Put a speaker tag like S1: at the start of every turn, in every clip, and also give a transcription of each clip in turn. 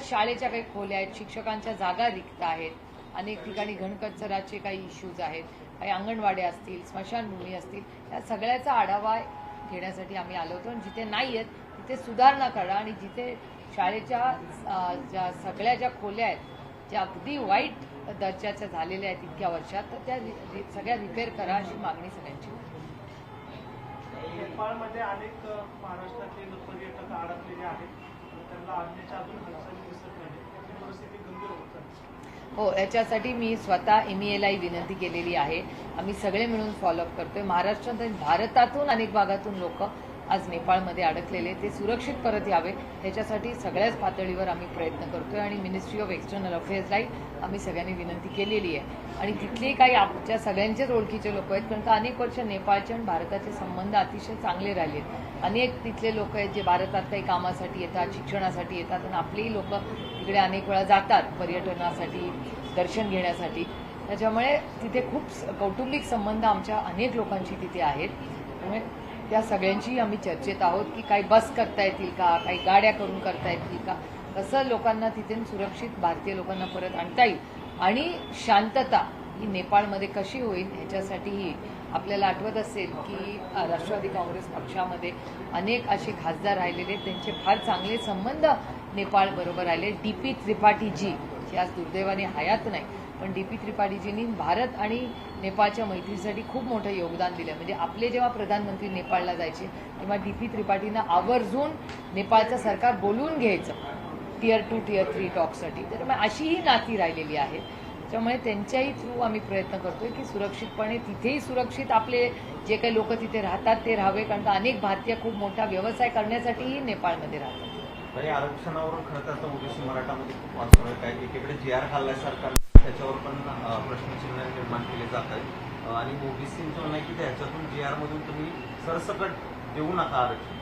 S1: शाळेच्या काही खोल्या आहेत शिक्षकांच्या जागा रिक्त आहेत अनेक ठिकाणी घनकचराचे काही इश्यूज आहेत काही अंगणवाड्या असतील स्मशानभूमी असतील या सगळ्याचा आढावा घेण्यासाठी आम्ही आलो होतो. आणि जिथे नाही आहेत तिथे सुधारणा करा आणि जिथे शाळेच्या ज्या सगळ्या ज्या खोल्या आहेत ज्या अगदी वाईट दर्जाच्या झालेल्या आहेत इतक्या वर्षात तर त्या सगळ्या रिपेअर करा अशी मागणी सगळ्यांची
S2: नेपाळमध्ये अनेक महाराष्ट्रातले पर्यटक अडकलेले आहेत.
S1: हो याच्यासाठी मी स्वतः एम ई विनंती केलेली आहे. आम्ही सगळे मिळून फॉलोअप करतोय. महाराष्ट्रात आणि भारतातून अनेक भागातून लोक आज नेपाळमध्ये अडकलेले ते सुरक्षित परत यावे याच्यासाठी सगळ्याच पातळीवर आम्ही प्रयत्न करतोय आणि मिनिस्ट्री ऑफ एक्सटर्नल अफेअर्सलाही आम्ही सगळ्यांनी विनंती केलेली आहे. आणि तिथले काही आमच्या सगळ्यांचेच ओळखीचे लोक आहेत कारण का अनेक वर्ष नेपाळचे आणि भारताचे संबंध अतिशय चांगले राहिले आहेत. अनेक तिथले लोक आहेत जे भारतात काही कामासाठी येतात शिक्षणासाठी येतात आणि आपलेही लोक तिकडे अनेक वेळा जातात पर्यटनासाठी दर्शन घेण्यासाठी. त्याच्यामुळे तिथे खूप स- कौटुंबिक संबंध आमच्या अनेक लोकांशी तिथे आहेत. त्यामुळे त्या सगळ्यांशी आम्ही चर्चेत आहोत की काही बस करता येतील का काही गाड्या करून करता येतील का? कसं लोकांना तिथे सुरक्षित भारतीय लोकांना परत आणता येईल. आणि शांतता ही नेपाळमध्ये कशी होईल ह्याच्यासाठीही आपल्याला आठवत असेल की राष्ट्रवादी काँग्रेस पक्षामध्ये अनेक असे खासदार राहिलेले त्यांचे फार चांगले संबंध नेपाळ बरोबर आले डी पी त्रिपाठीजी हे आज दुर्दैवाने हयात नाही पण डी पी त्रिपाठीजींनी भारत आणि नेपाळच्या मैत्रीसाठी खूप मोठं योगदान दिलं. म्हणजे आपले जेव्हा प्रधानमंत्री नेपाळला जायचे तेव्हा डी पी त्रिपाठींना आवर्जून नेपाळचं सरकार बोलवून घ्यायचं. टियर टू टियर थ्री टॉकसाठी तर मग अशीही नाती राहिलेली आहेत. त्यामुळे त्यांच्याही थ्रू आम्ही प्रयत्न करतोय की सुरक्षितपणे तिथेही सुरक्षित आपले जे काही लोक तिथे राहतात ते राहावे कारण का अनेक भारतीय खूप मोठा व्यवसाय करण्यासाठीही नेपाळमध्ये राहतात.
S3: आरक्षणावरून खरं तर मराठामध्ये खूप आहे काय एकीकडे जी आर खाल्लाय सरकार त्याच्यावर पण प्रश्नचिन्ह निर्माण केले जात आहेत. आणि ओबीसीचं म्हणणं की त्याच्यातून जी आर मधून तुम्ही सरसकट देऊ नका आरक्षण.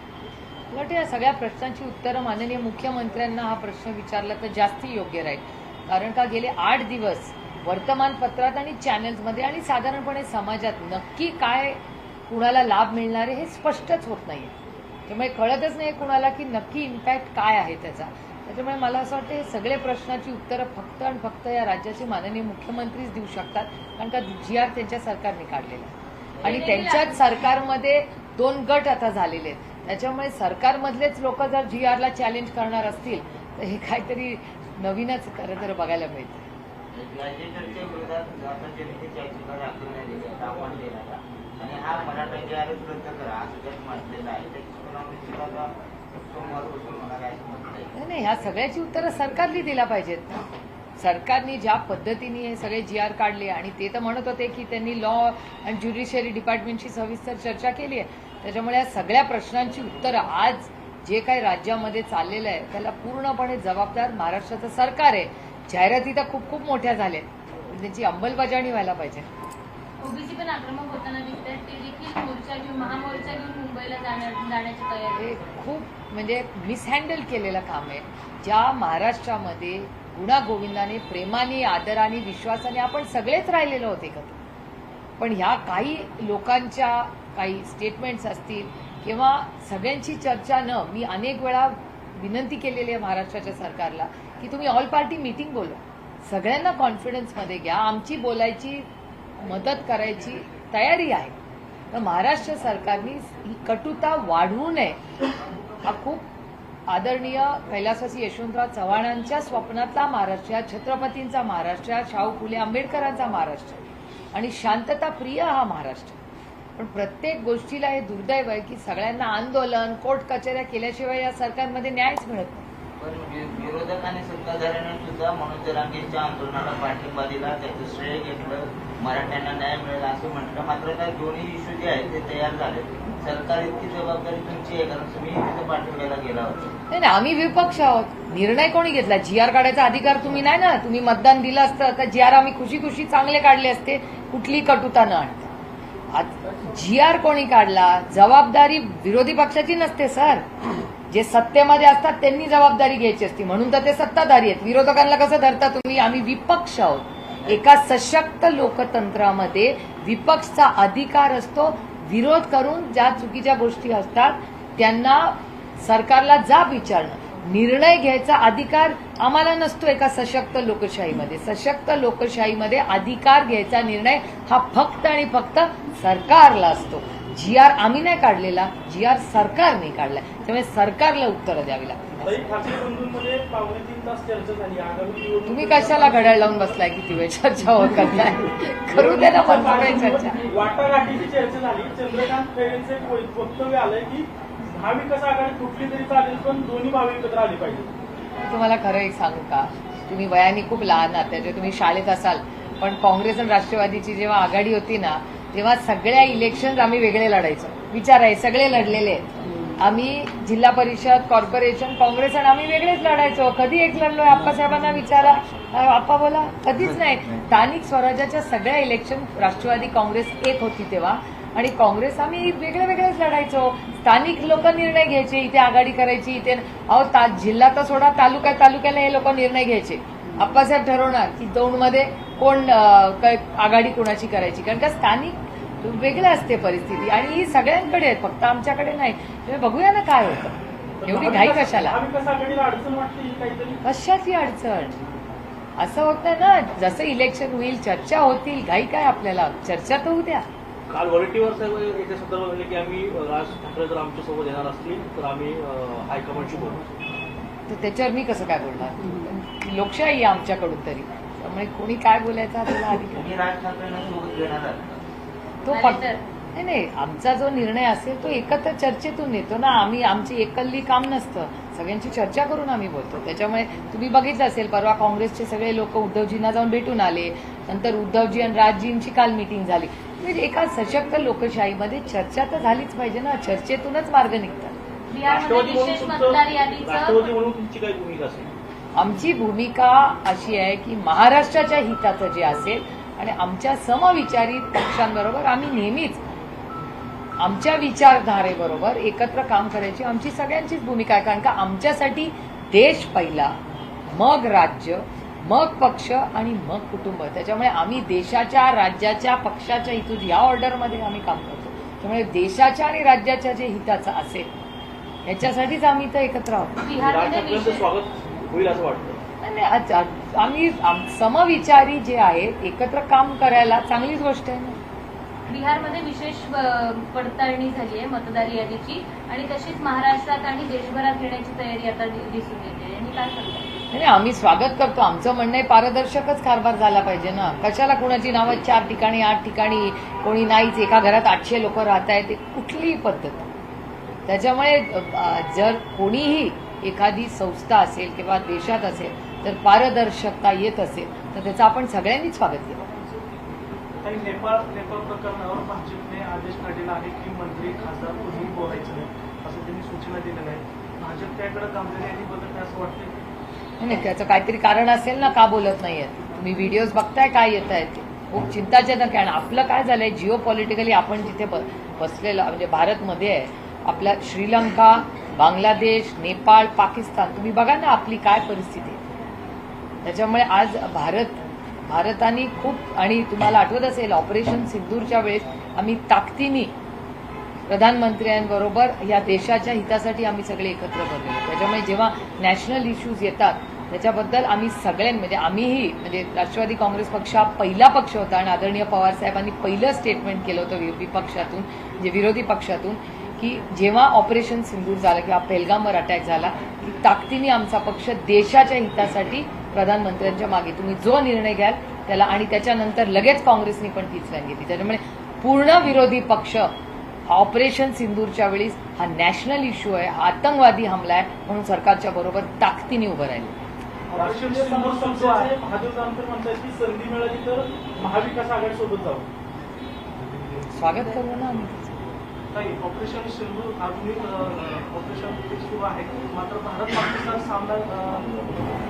S1: मला या सगळ्या प्रश्नांची उत्तरं माननीय मुख्यमंत्र्यांना हा प्रश्न विचारला तर जास्ती योग्य राहील. कारण का गेले आठ दिवस वर्तमानपत्रात आणि चॅनल्समध्ये आणि साधारणपणे समाजात नक्की काय कुणाला लाभ मिळणार आहे हे स्पष्टच होत नाही त्यामुळे कळतच नाही कुणाला की नक्की इम्पॅक्ट काय आहे त्याचा. त्याच्यामुळे मला असं वाटतं हे सगळे प्रश्नाची उत्तरं फक्त आणि फक्त या राज्याचे माननीय मुख्यमंत्रीच देऊ शकतात कारण का जी आर त्यांच्या सरकारने काढलेला आहे. आणि त्यांच्याच सरकारमध्ये दोन गट आता झालेले आहेत. त्याच्यामुळे सरकारमधलेच लोक जर जी आरला चॅलेंज करणार असतील तर हे काहीतरी नवीनच खरं तर बघायला मिळतं.
S4: आणि हा
S1: नाही नाही ह्या सगळ्याची उत्तरं सरकारने दिला पाहिजेत ना. सरकारने ज्या पद्धतीने हे सगळे जी आर काढले आणि ते तर म्हणत होते की त्यांनी लॉ अँड ज्युडिशियरी डिपार्टमेंटशी सविस्तर चर्चा केली आहे. त्याच्यामुळे या सगळ्या प्रश्नांची उत्तरं आज जे काही राज्यामध्ये चाललेलं आहे त्याला पूर्णपणे जबाबदार महाराष्ट्राचं सरकार आहे. जाहिराती तर खूप खूप मोठ्या झाल्या आहेत त्यांची अंमलबजावणी व्हायला पाहिजे.
S5: ओबीसी पण आक्रमक होताना ते देखील मोर्चा घेऊन महामोर्चा घेऊन मुंबईला जाण्या- जाण्याची तयारी
S1: हे खूप म्हणजे मिसहँडल केलेलं काम आहे. ज्या महाराष्ट्रामध्ये गुणागोविंदाने प्रेमाने आदराने विश्वासाने आपण सगळेच राहिलेलो होते एकत्र पण ह्या काही लोकांच्या काही स्टेटमेंट्स असतील किंवा सगळ्यांची चर्चा न मी अनेक वेळा विनंती केलेली आहे महाराष्ट्राच्या सरकारला की तुम्ही ऑल पार्टी मीटिंग बोलवा सगळ्यांना कॉन्फिडन्समध्ये घ्या. आमची बोलायची मदत करायची तयारी आहे. तर महाराष्ट्र सरकारने ही कटुता वाढवू नये. हा खूप आदरणीय कैलासवासी यशवंतराव चव्हाणांच्या स्वप्नातला महाराष्ट्र छत्रपतींचा महाराष्ट्र शाहू फुले आंबेडकरांचा महाराष्ट्र आणि शांतता प्रिय हा महाराष्ट्र पण प्रत्येक गोष्टीला हे दुर्दैव आहे की सगळ्यांना आंदोलन कोर्ट कचेऱ्या केल्याशिवाय या सरकारमध्ये न्यायच मिळत नाही.
S4: विरोधक आणि सत्ताधाऱ्यांनी सुद्धा मनोज जरांगेच्या आंदोलनाला पाठिंबा दिला. त्याचं श्रेय घेतलं. मराठ्यांना न्याय मिळेल असं म्हटलं मात्र काय दोन्ही इश्यू जे आहेत ते तयार झाले सरकार इतकी जबाबदारी तुमची आहे कारण तुम्ही तिथे पाठिंब्याला गेला होता.
S1: नाही नाही आम्ही विपक्ष आहोत. निर्णय कोणी घेतला? जी आर काढायचा अधिकार तुम्ही नाही ना? तुम्ही मतदान दिलं असतं तर जी आर आम्ही खुशी खुशी चांगले काढले असते. कुठली कटुता न आणता. जी आर कोणी काढला? जबाबदारी विरोधी पक्षाची नसते सर. जे सत्तेमध्ये असतात त्यांनी जबाबदारी घ्यायची असती. म्हणून तर ते सत्ताधारी आहेत. विरोधकांना कसं धरता तुम्ही? आम्ही विपक्ष आहोत. एका सशक्त लोकतंत्रामध्ये विपक्षचा अधिकार असतो विरोध करून ज्या चुकीच्या गोष्टी असतात त्यांना सरकारला जाब विचारणं. निर्णय घ्यायचा अधिकार आम्हाला नसतो एका सशक्त लोकशाहीमध्ये. सशक्त लोकशाहीमध्ये अधिकार घ्यायचा निर्णय हा फक्त आणि फक्त सरकारला असतो. जी आर आम्ही नाही काढलेला जी आर सरकारने काढला त्यामुळे सरकारला उत्तरं द्यावी
S2: लागतात.
S1: तुम्ही कशाला घड्याळ लावून बसलाय किती वेळ चर्चा होत करताय करू दे ना चर्चा.
S2: वाटाघाटीची चर्चा झाली. चंद्रकांत खैरेंचं एक वक्तव्य आलंय की महाविकास आघाडी तुटली तरी चालेल पण दोन्ही भावी एकत्र आले पाहिजे.
S1: तुम्हाला खरं एक सांगू का? तुम्ही वयाने खूप लहान आहात त्याच्यामुळे तुम्ही शाळेत असाल पण काँग्रेस आणि राष्ट्रवादीची जेव्हा आघाडी होती ना तेव्हा सगळ्या इलेक्शन आम्ही वेगळे लढायचो. विचार आहे सगळे लढलेले आहेत. आम्ही जिल्हा परिषद कॉर्पोरेशन काँग्रेस आणि आम्ही वेगळेच लढायचो. कधी एक लढलोय? आप्पासाहेबांना विचारा. आप्पा बोला. कधीच नाही स्थानिक स्वराज्याच्या सगळ्या इलेक्शन राष्ट्रवादी काँग्रेस एक होती तेव्हा. आणि काँग्रेस आम्ही वेगळे वेगळेच लढायचो. स्थानिक लोक निर्णय घ्यायचे इथे आघाडी करायची इथे. अहो ता- जिल्हा तर सोडा तालुका तालुक्याला हे लोक निर्णय घ्यायचे. आप्पासाहेब ठरवणार की दौंडमध्ये कोण आघाडी कोणाची करायची? कारण का स्थानिक वेगळं असते परिस्थिती. आणि ही सगळ्यांकडे आहे फक्त आमच्याकडे नाही. तुम्ही बघूया ना काय होतं. एवढी घाई कशाला?
S2: ही
S1: कशाची अडचण? असं होत ना जसं इलेक्शन होईल चर्चा होतील घाई काय आपल्याला? चर्चा तर होऊ द्या
S6: काल वॉलेंटियर साहेब याच्या संदर्भात म्हणले की आम्ही राज ठाकरे जर आमच्यासोबत येणार असतील तर आम्ही हायकमांडशी बोलू.
S1: तर त्याच्यावर मी कसं काय बोलणार? लोकशाही आहे आमच्याकडून तरी. त्यामुळे कोणी काय बोलायचं त्याला अधिकार
S4: तुम्ही राज ठाकरेंना सोबत घेणार
S1: तो फक्त. नाही नाही आमचा जो निर्णय असेल तो एकत्र चर्चेतून येतो ना. आम्ही आमची एकल्ली काम नसतं. सगळ्यांची चर्चा करून आम्ही बोलतो. त्याच्यामुळे तुम्ही बघितलं असेल परवा काँग्रेसचे सगळे लोक उद्धवजींना जाऊन भेटून आले. नंतर उद्धवजी आणि राजजींची काल मिटिंग झाली. म्हणजे एका सशक्त लोकशाहीमध्ये चर्चा तर झालीच पाहिजे ना. चर्चेतूनच मार्ग निघतात.
S5: बिहारमध्ये
S6: राष्ट्रवादी म्हणून
S5: विशेष
S6: तुमचं
S5: मतदार यादीचं
S6: राष्ट्रवादी म्हणून तुमची काय भूमिका असेल?
S1: आमची भूमिका अशी आहे की महाराष्ट्राच्या हिताचं जे असेल आणि आमच्या समविचारी पक्षांबरोबर आम्ही नेहमीच आमच्या विचारधारेबरोबर एकत्र काम करायची आमची सगळ्यांचीच भूमिका आहे. कारण का आमच्यासाठी देश पहिला मग राज्य मग पक्ष आणि मग कुटुंब. त्याच्यामुळे आम्ही देशाच्या राज्याच्या पक्षाच्या हितून या ऑर्डरमध्ये आम्ही काम करतो. त्यामुळे देशाच्या आणि राज्याच्या जे हिताचं असेल याच्यासाठीच आम्ही इथं एकत्र आहोत.
S6: स्वागत होईल असं वाटतं.
S1: नाही, आम्ही आम- समविचारी जे आहेत एकत्र काम करायला चांगलीच गोष्ट आहे
S5: बिहारमध्ये विशेष पडताळणी झाली आहे मतदार यादीची आणि तशीच महाराष्ट्रात आणि देशभरात घेण्याची तयारी आता दिसून येते. यांनी काय
S1: नाही, आम्ही स्वागत करतो. आमचं म्हणणं आहे पारदर्शकच कारभार झाला पाहिजे ना. कशाला कुणाची नावं चार ठिकाणी आठ ठिकाणी कोणी नाहीच एका घरात आठशे लोक राहत आहेत कुठलीही पद्धत. त्याच्यामुळे जर कोणीही एखादी संस्था असेल किंवा देशात असेल तर पारदर्शकता येत असेल तर त्याचं आपण सगळ्यांनीच स्वागत केलं.
S2: काही नेपाळ नेपाळ प्रकरणावर भाजपने आदेश काढलेला आहे की मंत्री खासदार कोणीही बोलायचं नाही असं त्यांनी सूचना दिलेल्या आहेत. भाजप त्याकडे यांनी असं वाटतं
S1: नाही, त्याचं काहीतरी कारण असेल ना का बोलत नाहीयेत तुम्ही व्हिडिओज बघताय काय येत आहेत ते? खूप चिंताजनक आहे. आणि आपलं काय झालंय जिओ पॉलिटिकली आपण जिथे बसलेलं म्हणजे भारतमध्ये आहे आपल्या श्रीलंका बांगलादेश नेपाळ पाकिस्तान तुम्ही बघा ना आपली काय परिस्थिती त्याच्यामुळे आज भारत भारताने खूप आणि तुम्हाला आठवत असेल ऑपरेशन सिंदूरच्या वेळेस आम्ही ताकदीने प्रधानमंत्र्यांबरोबर या देशाच्या हितासाठी आम्ही सगळे एकत्र बनलेलो त्याच्यामुळे जेव्हा नॅशनल इश्यूज येतात त्याच्याबद्दल आम्ही सगळ्यां म्हणजे आम्हीही म्हणजे राष्ट्रवादी काँग्रेस पक्ष हा पहिला पक्ष होता आणि आदरणीय पवार साहेबांनी पहिलं स्टेटमेंट केलं होतं वि- विपक्षातून म्हणजे विरोधी पक्षातून की जेव्हा ऑपरेशन सिंदूर झालं किंवा पेलगामवर अटॅक झाला की ताकदीने आमचा पक्ष देशाच्या हितासाठी प्रधानमंत्र्यांच्या मागे. तुम्ही जो निर्णय घ्याल त्याला आणि त्याच्यानंतर लगेच काँग्रेसनी पण तीच लाईन घेतली. त्याच्यामुळे पूर्ण विरोधी पक्ष ऑपरेशन सिंदूरच्या वेळी हा नॅशनल इश्यू आहे आतंकवादी हमला आहे म्हणून सरकारच्या बरोबर ताकदीने उभं राहिले.
S2: ऑपरेशन सिंधू संस्थेचे महादेव जानकर म्हणतात की संधी मिळाली तर महाविकास आघाडी सोबत जाऊ.
S1: स्वागत करू ना आम्ही.
S2: नाही ऑपरेशन सिंधू आधुनिक ऑपरेशन सुरू आहे. मात्र भारत पाकिस्तान सामना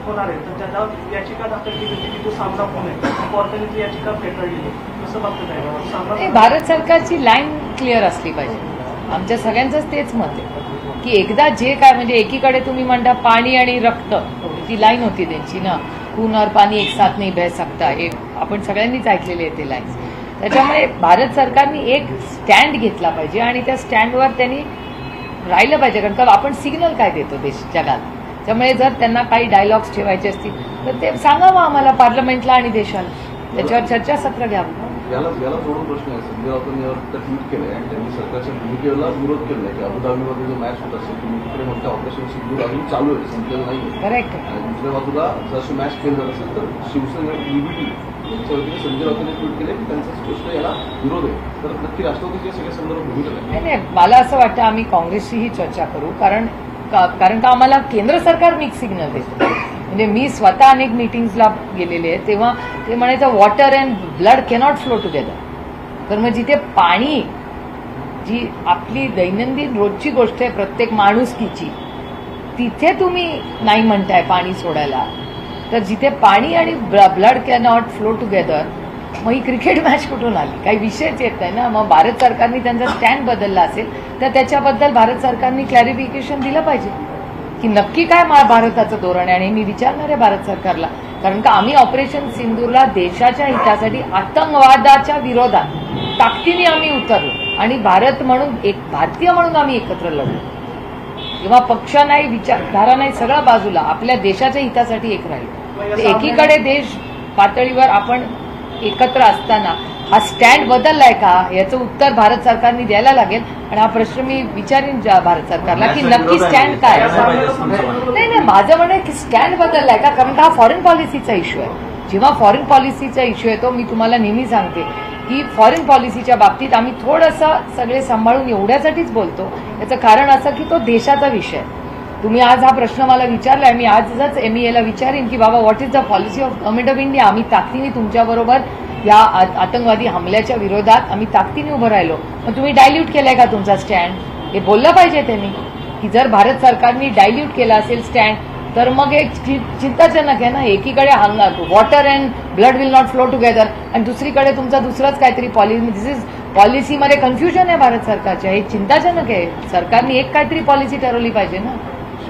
S2: होणार आहे. तर त्याला याचिका दाखल केली होती की तो सामना होऊ नये कोर्टाने ती याचिका फेटाळली आहे. कसं बघतं सामना
S1: भारत सरकारची लाईन क्लिअर असली पाहिजे. आमच्या सगळ्यांचंच तेच मत आहे. की एकदा जे काय म्हणजे एकीकडे तुम्ही म्हणता पाणी आणि रक्त ती लाईन होती त्यांची ना. खून और पाणी एक साथ नाही बह सकता. एक आपण सगळ्यांनीच ऐकलेली आहे ते लाईन त्याच्यामुळे भारत सरकारने एक स्टँड घेतला पाहिजे आणि त्या स्टँडवर त्यांनी राहिलं पाहिजे. कारण का आपण सिग्नल काय देतो देश जगात त्यामुळे जर त्यांना काही डायलॉग्स ठेवायचे असतील तर ते सांगावं आम्हाला पार्लमेंटला आणि देशाला. त्याच्यावर चर्चासत्र घ्यावं.
S7: याला याला जोडून प्रश्न आहे. संजय राऊतांनी यावर ट्विट केलंय आणि त्यांनी सरकारच्या भूमिकेला विरोध केलाय की अबुधाबीमध्ये जो मॅच होत असेल तुम्ही तिकडे म्हणता ऑपरेशन सिंधूर अजून चालू आहे. संपलेलं नाही
S1: करेक्ट
S7: आणि दुसऱ्या बाजूला जशी मॅच जात असेल तर शिवसेना बीबीटी चौधरी संजय राऊतांनी ट्विट केले की त्यांचा स्पष्ट याला विरोध आहे. तर नक्की राष्ट्रवादीच्या सगळ्या संदर्भात भूमिका
S1: नाही नाही मला असं वाटतं आम्ही काँग्रेसशीही चर्चा करू कारण का- कारण का आम्हाला केंद्र सरकार मिक्स सिग्नल देतं. म्हणजे मी स्वतः अनेक मिटिंग्सला गेलेले आहे तेव्हा ते म्हणायचं water and blood cannot flow together तर मग जिथे पाणी जी आपली दैनंदिन रोजची गोष्ट आहे प्रत्येक माणुसकीची तिथे तुम्ही नाही म्हणताय पाणी सोडायला. तर जिथे पाणी आणि ब्लड कॅनॉट फ्लो टुगेदर मग ही क्रिकेट मॅच कुठून आली? काही विषयच येत नाही ना? मग भारत सरकारने त्यांचा स्टँड बदलला असेल तर त्याच्याबद्दल भारत सरकारने क्लॅरिफिकेशन दिलं पाहिजे. की नक्की काय मा- भारताचं धोरण आहे? आणि मी विचारणार आहे भारत सरकारला. कारण का आम्ही ऑपरेशन सिंदूरला देशाच्या हितासाठी आतंकवादाच्या विरोधात ताकदीने आम्ही उतरलो. आणि भारत म्हणून एक भारतीय म्हणून आम्ही एकत्र लढलो. किंवा पक्ष नाही विचारधारा नाही सगळ्या बाजूला आपल्या देशाच्या हितासाठी एक राहिलो. एकीकडे देश पातळीवर आपण एकत्र असताना हा स्टँड बदललाय का? याचं उत्तर भारत सरकारने द्यायला लागेल. आणि हा प्रश्न मी विचारीन भारत सरकारला की नक्की स्टँड काय? नाही नाही माझं म्हणणं की स्टँड बदललाय का? कारण का हा फॉरेन पॉलिसीचा इश्यू आहे. जेव्हा फॉरेन पॉलिसीचा इश्यू येतो मी तुम्हाला नेहमी सांगते की फॉरेन पॉलिसीच्या बाबतीत आम्ही थोडंसं सगळे सांभाळून एवढ्यासाठीच बोलतो. याचं कारण असं की तो देशाचा विषय आहे. तुम्ही आज हा प्रश्न मला विचारलाय मी आजच एम ला विचारेन की बाबा what is the policy of government of India आम्ही ताकदीने तुमच्याबरोबर या आतंकवादी हमल्याच्या विरोधात आम्ही ताकदीने उभं राहिलो. मग तुम्ही डायल्यूट केलाय का तुमचा स्टँड हे बोललं पाहिजे त्यांनी. की जर भारत सरकारने डायल्यूट केला असेल स्टँड तर मग एक चिंताजनक आहे ना? एकीकडे water and blood will not flow together आणि दुसरीकडे तुमचा दुसरंच काहीतरी पॉलिसी दिस इज पॉलिसीमध्ये कन्फ्युजन आहे भारत सरकारच्या. हे चिंताजनक आहे. सरकारने एक काहीतरी पॉलिसी ठरवली पाहिजे ना?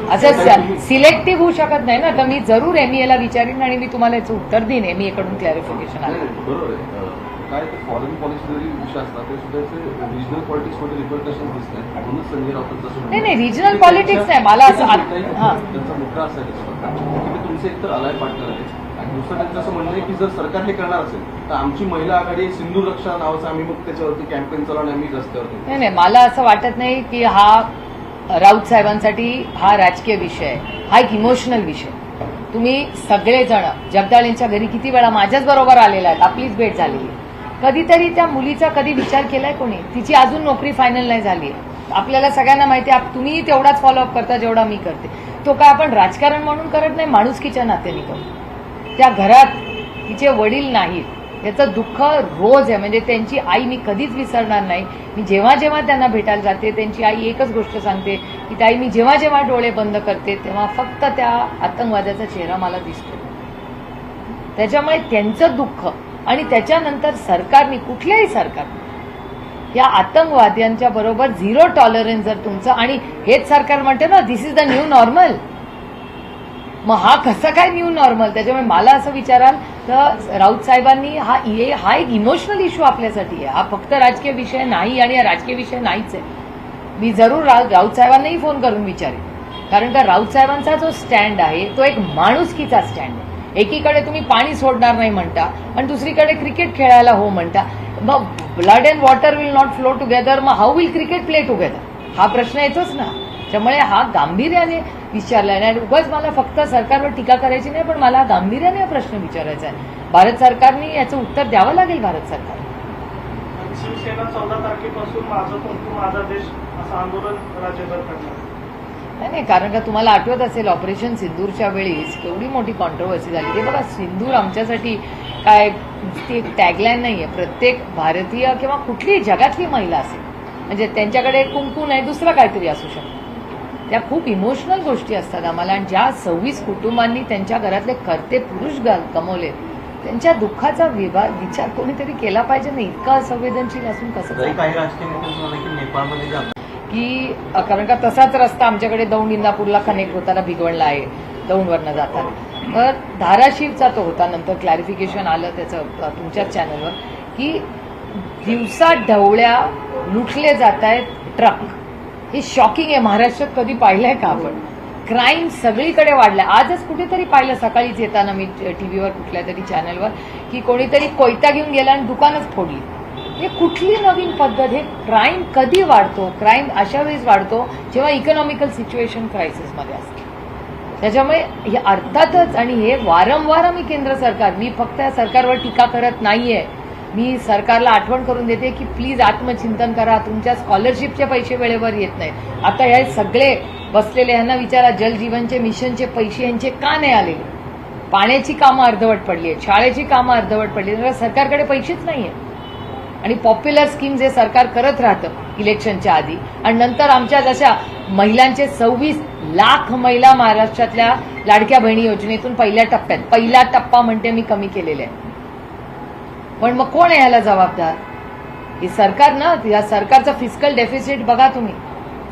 S1: असं सिलेक्टिव्ह होऊ शकत नाही ना. तर मी जरूर एमईएला विचारीन आणि मी तुम्हाला याचं उत्तर देईन. एमईए कडून क्लॅरिफिकेशन
S7: नाही,
S1: आलं
S7: नाही, काय ते फॉरेन पॉलिसी जरी विषय असतात ते सुद्धा रिजनल पॉलिटिक्समध्ये रिप्रेझेंटेशन दिसत आहे म्हणूनच संजय राऊतांचं असं
S1: नाही, नाही, politics
S7: त्यांच्या-
S1: नाही, मला असं- हां.
S7: त्यांचा मुद्दा असा आहे तुमचे एकतर अलाय पार्टनर आहे आणि दुसरं त्यांचं असं म्हणणं आहे की जर सरकार हे करणार असेल तर आमची महिला आघाडी सिंधू रक्षा नावाचं आम्ही मग त्याच्यावरती कॅम्पेन चालवून आम्ही रस्त्यावरती.
S1: नाही नाही मला असं वाटत नाही की हा राऊत साहेबांसाठी हा राजकीय विषय आहे. हा एक इमोशनल विषय तुम्ही सगळेजण जगदाळ यांच्या घरी किती वेळा माझ्याच बरोबर आलेला आहेत आपलीच भेट झालेली आहे. कधीतरी त्या मुलीचा कधी विचार केलाय कोणी? तिची अजून नोकरी फायनल नाही झाली आहे. आपल्याला सगळ्यांना माहिती आहे तुम्ही तेवढाच फॉलोअप करता जेवढा मी करते. तो काय आपण राजकारण म्हणून करत नाही माणुसकीच्या नात्याने करतो. त्या घरात तिचे वडील नाहीत. याचं दुःख रोज आहे. म्हणजे त्यांची आई मी कधीच विसरणार नाही. मी जेव्हा जेव्हा त्यांना भेटायला जाते त्यांची आई एकच गोष्ट सांगते की ताई मी जेव्हा जेव्हा डोळे बंद करते तेव्हा फक्त त्या आतंकवाद्याचा चेहरा मला दिसतो. त्याच्यामुळे त्यांचं दुःख आणि त्याच्यानंतर सरकारने कुठल्याही सरकारने या आतंकवाद्यांच्या बरोबर झिरो टॉलरन्स जर तुमचं आणि हेच सरकार म्हणते ना this is the new normal मग हा कसा काय न्यू नॉर्मल त्याच्यामुळे मला असं विचाराल तर राऊत साहेबांनी हा ये हा एक इमोशनल इश्यू आपल्यासाठी आहे. हा फक्त राजकीय विषय नाही आणि हा राजकीय विषय नाहीच आहे. मी जरूर राऊत साहेबांनाही फोन करून विचारेन. कारण का राऊत साहेबांचा जो स्टँड आहे तो एक माणुसकीचा स्टँड आहे. एकीकडे तुम्ही पाणी सोडणार नाही म्हणता आणि दुसरीकडे क्रिकेट खेळायला हो म्हणता. मग blood and water will not flow together मग how will cricket play together हा प्रश्न येतोच ना. त्यामुळे हा गांभीर्याने विचारला आहे आणि उगाच मला फक्त सरकारवर टीका करायची नाही पण मला गांभीर्याने हा प्रश्न विचारायचा आहे. भारत सरकारने याचं उत्तर द्यावं लागेल भारत सरकार?
S2: शिवसेना चौदा तारखेपासून माझं कुंकू माझा देश असं आंदोलन राज्यभर करणार.
S1: नाही नाही कारण का तुम्हाला आठवत असेल ऑपरेशन सिंदूरच्या वेळीच केवढी मोठी कॉन्ट्रोवर्सी झाली. ते बघा सिंदूर आमच्यासाठी काय ती एक टॅगलाईन नाही आहे प्रत्येक भारतीय किंवा कुठलीही जगातली महिला असेल म्हणजे त्यांच्याकडे कुंकू नाही दुसरं काहीतरी असू शकतं. त्या खूप इमोशनल गोष्टी असतात आम्हाला. आणि ज्या सव्वीस कुटुंबांनी त्यांच्या घरातले करते पुरुष गमावले त्यांच्या दुःखाचा विभाग विचार कोणीतरी केला पाहिजे ना? इतका असंवेदनशील असून कसं
S3: की नेपाळमध्ये जातात
S1: की अ, कारण का तसाच रस्ता आमच्याकडे दौंड इंदापूरला कनेक्ट होताना भिगवणला आहे दौंडवरनं जाताना. तर धाराशिवचा तो होता नंतर क्लॅरिफिकेशन आलं त्याचं तुमच्याच चॅनलवर की दिवसा ढवळ्या लुटले जात आहेत ट्रक. हे शॉकिंग आहे. महाराष्ट्रात कधी पाहिलंय का आपण? क्राईम सगळीकडे वाढलाय. आजच कुठेतरी पाहिलं सकाळीच येताना मी टीव्हीवर कुठल्या तरी चॅनलवर की कोणीतरी कोयता घेऊन गेला आणि दुकानच फोडली. हे कुठली नवीन पद्धत? हे क्राईम कधी वाढतो? क्राईम अशा वेळेस वाढतो जेव्हा इकॉनॉमिकल सिच्युएशन क्रायसिसमध्ये असते. त्याच्यामुळे हे अर्थातच आणि हे वारंवार आम्ही केंद्र सरकार मी फक्त या सरकारवर टीका करत नाहीये. मी सरकारला आठवण करून देते की प्लीज आत्मचिंतन करा तुमच्या स्कॉलरशिपचे पैसे वेळेवर येत नाहीत. आता हे सगळे बसलेले यांना विचारा जलजीवनचे मिशनचे पैसे यांचे का नाही आलेले पाण्याची कामं अर्धवट पडली आहेत शाळेची कामं अर्धवट पडली तर सरकारकडे पैसेच नाहीये. आणि पॉप्युलर स्कीम्स हे सरकार करत राहतं इलेक्शनच्या आधी. आणि नंतर आमच्या जशा महिलांचे सव्वीस लाख महिला महाराष्ट्रातल्या लाडक्या बहिणी योजनेतून पहिल्या टप्प्यात पहिला टप्पा म्हणते मी कमी केलेला आहे. पण मग कोण आहे ह्याला जबाबदार? हे सरकार ना या सरकारचा फिजिकल डेफिसिट बघा तुम्ही.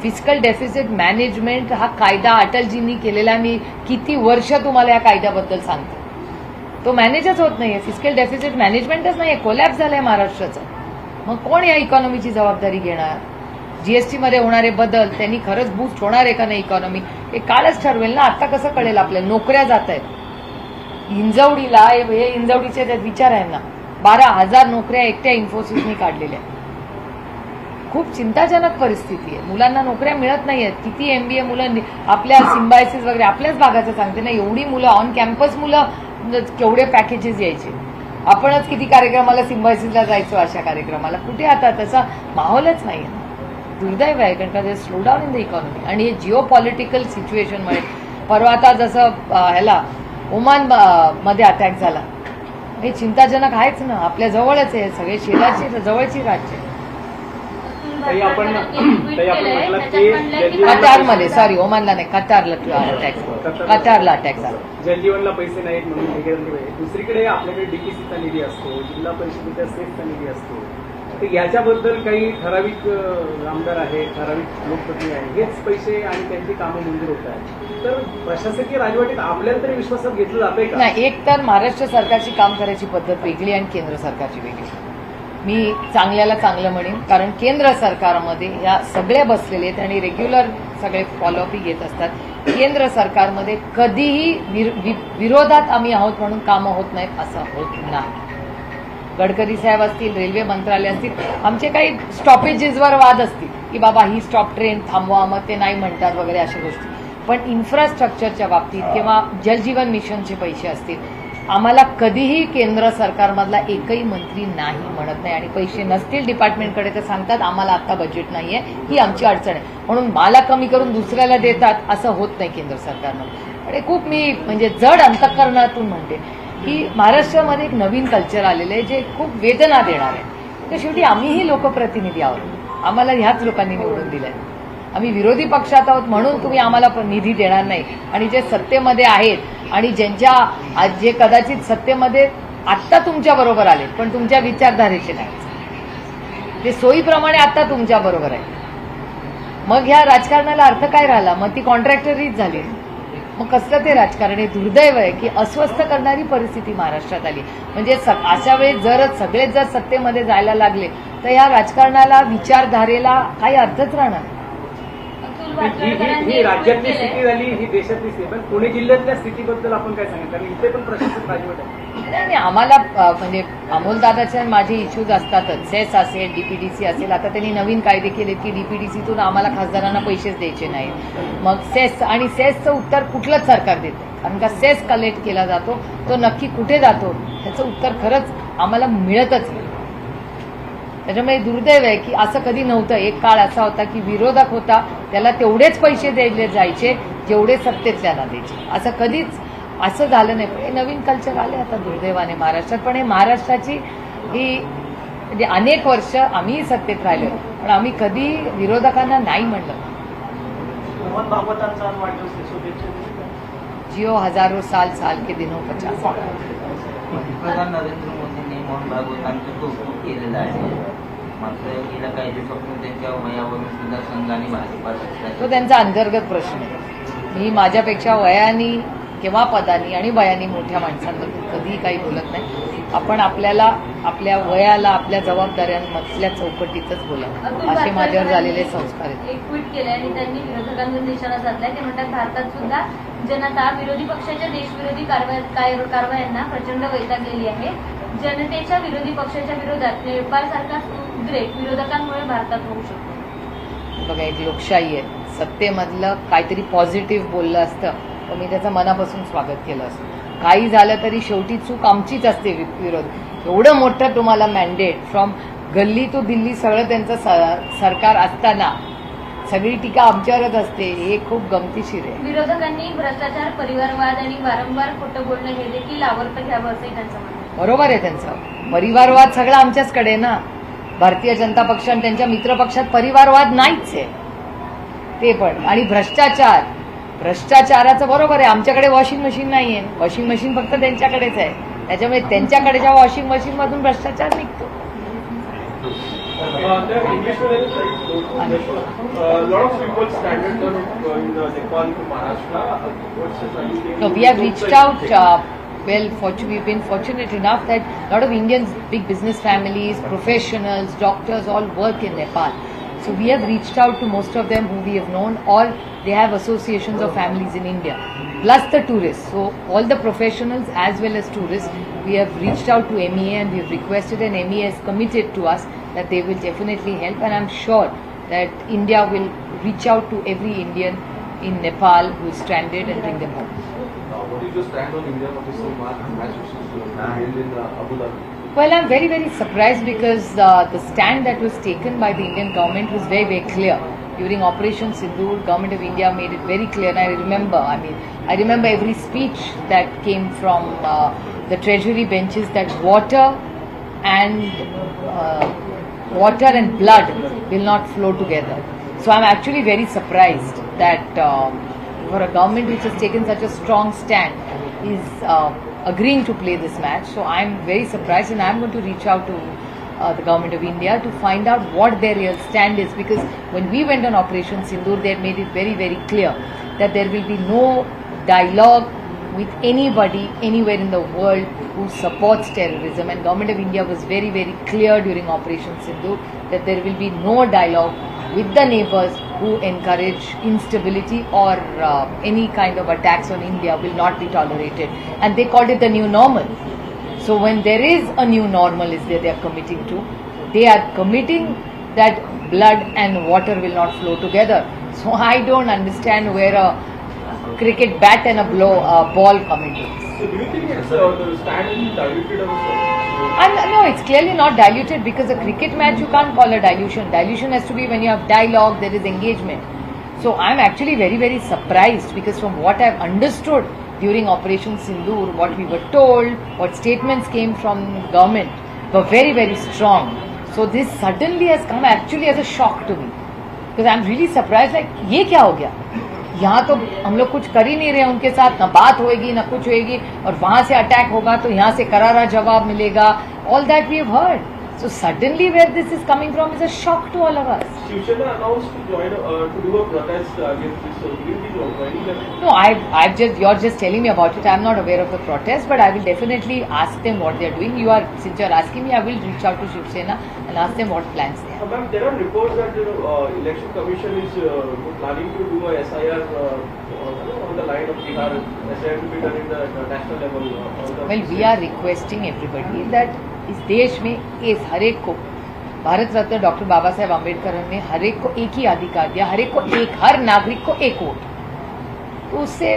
S1: फिजिकल डेफिसिट मॅनेजमेंट हा कायदा अटलजींनी केलेला मी किती वर्ष तुम्हाला या कायद्याबद्दल सांगते. तो मॅनेजच होत नाहीये. फिजिकल डेफिसिट मॅनेजमेंटच नाहीये. कोलॅप्स झालाय महाराष्ट्राचं. मग कोण या इकॉनॉमीची जबाबदारी घेणार? जीएसटी मध्ये होणारे बदल त्यांनी खरंच बूस्ट होणार आहे का नाही इकॉनॉमी हे कालच ठरवेल ना. आता कसं कळेल आपल्याला? नोकऱ्या जात आहेत. हिंजवडीला हे हिंजवडीचे विचार आहे ना बारा हजार नोकऱ्या एकट्या इन्फोसिसनी काढलेल्या. आहेत. खूप चिंताजनक परिस्थिती आहे. मुलांना नोकऱ्या मिळत नाही आहेत किती एमबीए मुलं आपल्या सिम्बायसिस वगैरे आपल्याच भागाचं सांगते ना एवढी मुलं ऑन कॅम्पस मुलं म्हणजे केवढे पॅकेजेस यायचे. आपणच किती कार्यक्रमाला सिम्बायसिसला जायचो अशा कार्यक्रमाला. कुठे आता तसा माहोलच नाही आहे दुर्दैव आहे कारण का slow down in the economy आणि हे जिओ पॉलिटिकल सिच्युएशनमुळे परवा आता जसं ह्याला ओमानमध्ये अटॅक झाला. हे चिंताजनक आहेच ना. आपल्या जवळच आहे. सगळे शेजारची जवळची राज्य. आहे.
S6: ताई, आपण- ताई, म्हटलं की
S1: कतारमध्ये सॉरी ओमानला नाही. कतारला अटॅक कतारला. अटॅक झाला
S6: जलजीवनला पैसे नाहीत म्हणून हे. दुसरीकडे आपल्याकडे डीपीसीचा निधी असतो. जिल्हा परिषदेच्या सेफचा निधी असतो. तर याच्याबद्दल काही ठराविक आमदार आहेत ठराविक लोकप्रतिनिधी आहे हेच पैसे आणि त्यांची कामं मंजूर होत आहेत. तर प्रशासकीय राजवटीत आपल्याला तरी विश्वासात घेतलं जातंय का?
S1: नाही एक तर महाराष्ट्र सरकारची काम करायची पद्धत वेगळी आणि केंद्र सरकारची वेगळी. मी चांगल्याला चांगलं म्हणेन कारण केंद्र सरकारमध्ये या सगळ्या बसलेले आहेत आणि रेग्युलर सगळे फॉलोअपही घेत असतात. केंद्र सरकारमध्ये कधीही विर- वि- विरोधात आम्ही आहोत म्हणून कामं होत नाहीत असं होत नाही. गडकरी साहेब असतील रेल्वे मंत्रालय असतील आमचे काही स्टॉपेजेसवर वाद असतील की बाबा ही स्टॉप ट्रेन थांबवा मग ते नाही म्हणतात वगैरे अशा गोष्टी. पण इन्फ्रास्ट्रक्चरच्या बाबतीत किंवा जलजीवन मिशनचे पैसे असतील आम्हाला कधीही केंद्र सरकारमधला एकही मंत्री नाही म्हणत नाही आणि पैसे नसतील डिपार्टमेंटकडे तर सांगतात आम्हाला आता बजेट नाहीये ही आमची अडचण आहे. म्हणून मला कमी करून दुसऱ्याला देतात असं होत नाही केंद्र सरकारनं. आणि खूप मी म्हणजे जड अंतकरणातून म्हणते. की महाराष्ट्रामध्ये एक नवीन कल्चर आलेलं आहे जे खूप वेदना देणार आहे. तर शेवटी आम्हीही लोकप्रतिनिधी आहोत. आम्हाला ह्याच लोकांनी निवडून दिलंय. आम्ही विरोधी पक्षात आहोत म्हणून तुम्ही आम्हाला निधी देणार नाही. आणि जे सत्तेमध्ये आहेत आणि ज्यांच्या आज जे कदाचित सत्तेमध्ये आत्ता तुमच्या बरोबर आले पण तुमच्या विचारधारेचे नाही ते सोयीप्रमाणे आता तुमच्या बरोबर आहे मग ह्या राजकारणाला अर्थ काय राहिला? मग ती कॉन्ट्रॅक्टरीच झाली. मग कसलं ते राजकारण हे दुर्दैव आहे की अस्वस्थ करणारी परिस्थिती महाराष्ट्रात आली. म्हणजे स- अशा वेळेस जर सगळेच जर सत्तेमध्ये जायला लागले तर या राजकारणाला विचारधारेला काही अर्थच राहणार
S6: ही- राज्यातली. स्थिती झाली ही देशातली स्थिती. पण पुणे जिल्ह्यातल्या स्थितीबद्दल आपण काय सांगाल? कारण इथे पण प्रशासक राजवट आहे.
S1: नाही नाही आम्हाला म्हणजे अमोलदादाचे माझे इश्यूज असतातच. सेस असेल डीपीडीसी असेल आता त्यांनी नवीन कायदे केलेत की डीपीडीसीतून आम्हाला खासदारांना पैसेच द्यायचे नाहीत. मग सेस आणि सेसचं उत्तर कुठलंच सरकार देतं कारण का सेस कलेक्ट केला जातो तो नक्की कुठे जातो त्याचं उत्तर खरंच आम्हाला मिळतच नाही. त्याच्यामुळे दुर्दैव आहे की असं कधी नव्हतं. एक काळ असा होता की विरोधक होता त्याला तेवढेच पैसे दिले जायचे जेवढे सत्तेतल्याला द्यायचे. असं कधीच असं झालं नाही. पण हे नवीन कल्चर आले आता दुर्दैवाने महाराष्ट्रात. पण हे महाराष्ट्राची ही म्हणजे अनेक वर्ष आम्हीही सत्तेत राहिलो. पण आम्ही कधी विरोधकांना नाही म्हणलं. जिओ हजारो साल साल के दिनों पचास.
S4: पंतप्रधान नरेंद्र मोहन भागवतांचं कौतुक केलेलं आहे. मात्र गेल्या काही दिवसापासून त्यांच्या वयावरून सुद्धा संघ आणि भाजपात
S1: तो त्यांचा अंतर्गत प्रश्न आहे. मी माझ्यापेक्षा वयाने किंवा पदानी आणि वयानी मोठ्या माणसांबद्दल कधीही काही बोलत नाही. आपण आपल्याला आपल्या वयाला आपल्या जबाबदाऱ्यांमधल्या चौकटीतच
S5: अतुल
S1: असे माझ्यावर झालेले संस्कार आहेत.
S5: एक ट्विट केलं आणि त्यांनी विरोधकांवर निशाणा साधलाय ते म्हणतात भारतात सुद्धा जनता विरोधी पक्षाच्या देशविरोधी कारवायांना प्रचंड वैतागलेली आहे. जनतेच्या विरोधी पक्षाच्या विरोधात नेपाळ सारखा उद्रेक विरोधकांमुळे भारतात होऊ शकतो.
S1: बघा एक लोकशाही आहे. सत्तेमधलं काहीतरी पॉझिटिव्ह बोललं असतं तर मी त्याचं मनापासून स्वागत केलं असतं. काही झालं तरी शेवटी चूक आमचीच असते विरोध. एवढं मोठं तुम्हाला मॅन्डेट फ्रॉम गल्ली टू दिल्ली सगळं त्यांचं सरकार असताना सगळी टीका आमच्यावरच असते. हे खूप गमतीशीर आहे.
S5: विरोधकांनी भ्रष्टाचार परिवारवाद आणि वारंवार खोटं बोलणं हे देखील आवर्त घ्यावं असंही त्यांचं.
S1: बरोबर आहे त्यांचं. परिवारवाद सगळा आमच्याचकडे ना. भारतीय जनता पक्ष आणि त्यांच्या मित्रपक्षात परिवारवाद नाहीच आहे. ते पण. आणि भ्रष्टाचार. भ्रष्टाचाराचं बरोबर आहे. आमच्याकडे वॉशिंग मशीन नाही आहे वॉशिंग मशीन फक्त त्यांच्याकडेच आहे. त्याच्यामुळे त्यांच्याकडेच्या वॉशिंग मशीन मधून भ्रष्टाचार निघतो.
S6: Uh, there are English
S1: well, fortu- we've been fortunate enough that a lot of Indians, big business families, professionals, doctors, all work in Nepal. So we have reached out to most of them who we have known, or they have associations of families in India, plus the tourists. So all the professionals as well as tourists, we have reached out to MEA and we have requested, and MEA has committed to us that they will definitely help. And I'm sure that India will reach out to every Indian in Nepal who is stranded and bring them home.
S7: What is your stand on India Pakistan match match which is uh, in Abu Dhabi?
S1: Well, I'm very, very surprised because uh, the stand that was taken by the Indian government was very, very clear. During Operation Sindoor, government of India made it very clear, and I remember, I mean, I remember every speech that came from uh, the treasury benches that water and uh, water and blood will not flow together. So I'm actually very surprised that um, for a government which has taken such a strong stand is uh, agreeing to play this match. So I'm very surprised, and I'm going to reach out to uh, the government of India to find out what their real stand is. Because when we went on Operation Sindoor, they made it very, very clear that there will be no dialogue with anybody anywhere in the world who supports terrorism. And government of India was very, very clear during Operation Sindoor that there will be no dialogue with the neighbors who encourage instability or uh, any kind of attacks on India will not be tolerated. And they called it the new normal. So when there is a new normal is there they are committing to, they are committing that blood and water will not flow together. So I don't understand where a cricket bat and a blow uh, ball come into.
S6: So do you think it's, uh, the stand is diluted also?
S1: And no, it's clearly not diluted because a cricket match you can't call a dilution. Dilution has to be when you have dialogue, there is engagement. So I'm actually very, very surprised because from what I've understood during Operation Sindoor, what we were told, what statements came from government were very, very strong. So this suddenly has come actually as a shock to me. Because I'm really surprised like ye kya ho gaya? यहाँ तो हम लोग कुछ कर ही नहीं रहे उनके साथ ना बात होगी ना कुछ होगी और वहाँ से अटैक होगा तो यहाँ से करारा जवाब मिलेगा। All that we heard so suddenly where this
S6: is coming from is uh to all our no I I just you
S1: are just telling me about it I am not aware of the protest but I will definitely ask them what they are doing you are sincere asking me I will reach out to Shiv Sena Ask them what plans they have.
S6: Uh, Ma'am, there are reports that you know, uh, election commission is uh, planning to do a SIR uh, on the line of Bihar, SIR to be done in the uh, national level. Uh, the
S1: Well, we are requesting everybody that इस देश में इस हर एक को Bharat Ratna doctor Baba Saheb Ambedkar ने हर एक को एक ही अधिकार दिया हर एक को एक हर नागरिक को एक वोट तो उससे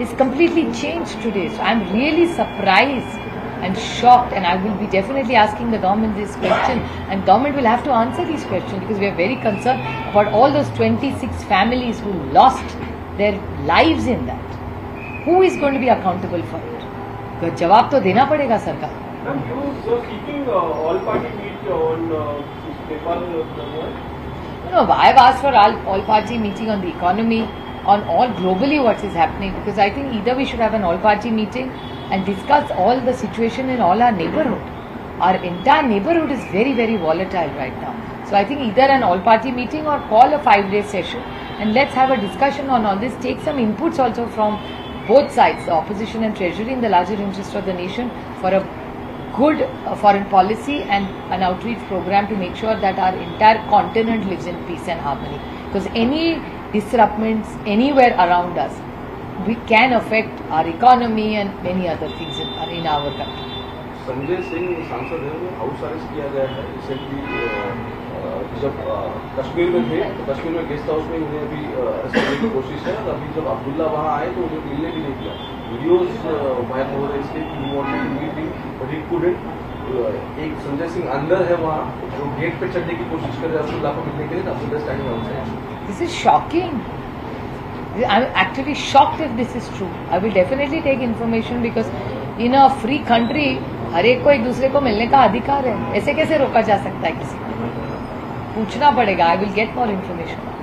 S7: is
S1: completely changed today. So I'm really surprised and shocked, and I will be definitely asking the government this question, and government will have to answer these questions because we are very concerned about all those 26 families who lost their lives in that. Who is going to be accountable for it? जवाब तो देना पड़ेगा सरकार
S6: Ma'am, you were seeking uh, all party meet on uh, Nepal. Uh,
S1: No, I've asked for all, all party meeting on the economy, on all globally what is happening because I think either we should have an all party meeting and discuss all the situation in all our neighborhood. Our entire neighborhood is very, very volatile right now. So I think either an all party meeting or call a five day session and let's have a discussion on all this. Take some inputs also from both sides, the opposition and treasury, in the larger interest of the nation for a good uh, foreign policy and an outreach program to make sure that our entire continent lives in peace and harmony. Because any disruptions anywhere around us, we can affect our economy and many other things in, in our country.
S7: Sanjay Singh सांसद है वो house arrest KIA गया है recently जब कश्मीर में थे तो कश्मीर में guest house में उन्हें अभी अरेस्ट करने की कोशिश है और अभी जब अब्दुल्ला वहाँ आए तो उन्हें मिलने भी नहीं दिया वीडियोज़ वायरल हो रहे इसके कि wanted to meet him but he couldn't एक संजय सिंह अंदर है वहाँ जो गेट पे चढ़ने की कोशिश कर रहे हैं अब्दुल्ला को मिलने के लिए Abdullah standing outside
S1: This is shocking. I'm actually shocked if this is true. I will definitely take information because in a free country, हर एक को एक दूसरे को मिलने का अधिकार है ऐसे कैसे रोका जा सकता है किसी को पूछना पड़ेगा I will get for information